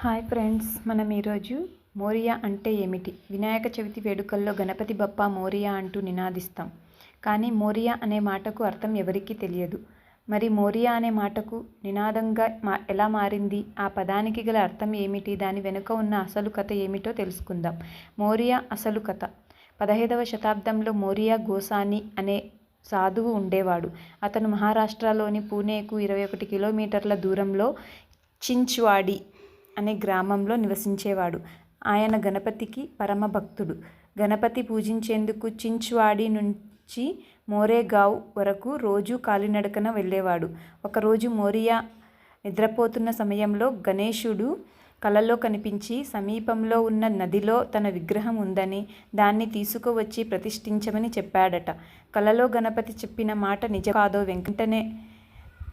Hi friends మనం ఈరోజు మోరియా అంటే ఏమిటి? వినాయక చవితి వేడుకల్లో గణపతి బప్పా మోరియా అంటూ నినాదిస్తాం. కానీ మోరియా అనే మాటకు అర్థం ఎవరికీ తెలియదు. మరి మోరియా అనే మాటకు నినాదంగా మా ఎలా మారింది? ఆ పదానికి గల అర్థం ఏమిటి? దాని వెనుక ఉన్న అసలు కథ ఏమిటో తెలుసుకుందాం. మోరియా అసలు కథ. పదహైదవ శతాబ్దంలో మోరియా గోసాని అనే సాధువు ఉండేవాడు. అతను మహారాష్ట్రలోని పూణేకు ఇరవై ఒకటి కిలోమీటర్ల దూరంలో చించ్వాడి అనే గ్రామంలో నివసించేవాడు. ఆయన గణపతికి పరమ భక్తుడు గణపతి పూజించేందుకు చించ్వాడి నుంచి మోరేగావ్ వరకు రోజూ కాలినడకన వెళ్ళేవాడు. ఒకరోజు మోరియా నిద్రపోతున్న సమయంలో గణేశుడు కలలో కనిపించి సమీపంలో ఉన్న నదిలో తన విగ్రహం ఉందని దాన్ని తీసుకువచ్చి ప్రతిష్ఠించమని చెప్పాడట. కలలో గణపతి చెప్పిన మాట నిజం కాదో వెంకటనే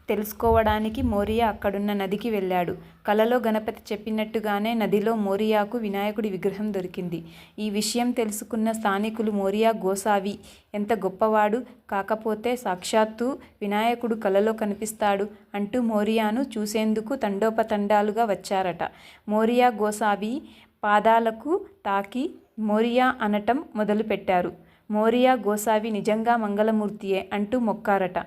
తెలుసుకోవడానికి మోరియా అక్కడున్న నదికి వెళ్ళాడు. కలలో గణపతి చెప్పినట్టుగానే నదిలో మోరియాకు వినాయకుడి విగ్రహం దొరికింది. ఈ విషయం తెలుసుకున్న స్థానికులు మోరియా గోసావి ఎంత గొప్పవాడు కాకపోతే సాక్షాత్తు వినాయకుడు కలలో కనిపిస్తాడు అంటూ మోరియాను చూసేందుకు తండోపతండాలుగా వచ్చారట. మోరియా గోసావి పాదాలకు తాకి మోరియా అనటం మొదలుపెట్టారు. మోరియా గోసావి నిజంగా మంగళమూర్తియే అంటూ మొక్కారట.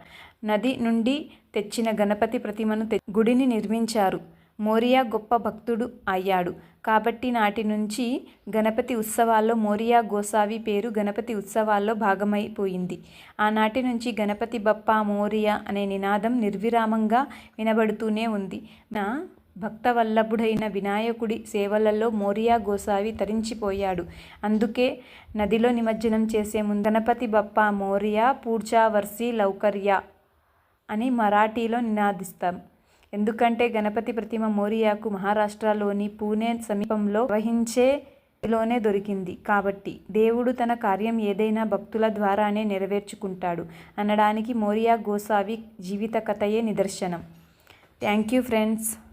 నది నుండి తెచ్చిన గణపతి ప్రతిమను గుడిని నిర్మించారు. మోరియా గొప్ప భక్తుడు అయ్యాడు. కాబట్టి నాటి నుంచి గణపతి ఉత్సవాల్లో మోరియా గోసావి పేరు గణపతి ఉత్సవాల్లో భాగమైపోయింది. ఆనాటి నుంచి గణపతి బప్పా మోరియా అనే నినాదం నిర్విరామంగా వినబడుతూనే ఉంది. నా భక్తవల్లభుడైన వినాయకుడి సేవలలో మోరియా గోసావి తరించిపోయాడు. అందుకే నదిలో నిమజ్జనం చేసే ముందు గణపతి బప్ప మోరియా పూడ్చావర్సి లౌకర్య అని మరాఠీలో నినాదిస్తాం. ఎందుకంటే గణపతి ప్రతిమ మోరియాకు మహారాష్ట్రలోని పూణే సమీపంలో వహించే లోనే దొరికింది. కాబట్టి దేవుడు తన కార్యం ఏదైనా భక్తుల ద్వారానే నెరవేర్చుకుంటాడు. అనడానికి మోరియా గోసావి జీవిత కథయే నిదర్శనం. Thank you friends.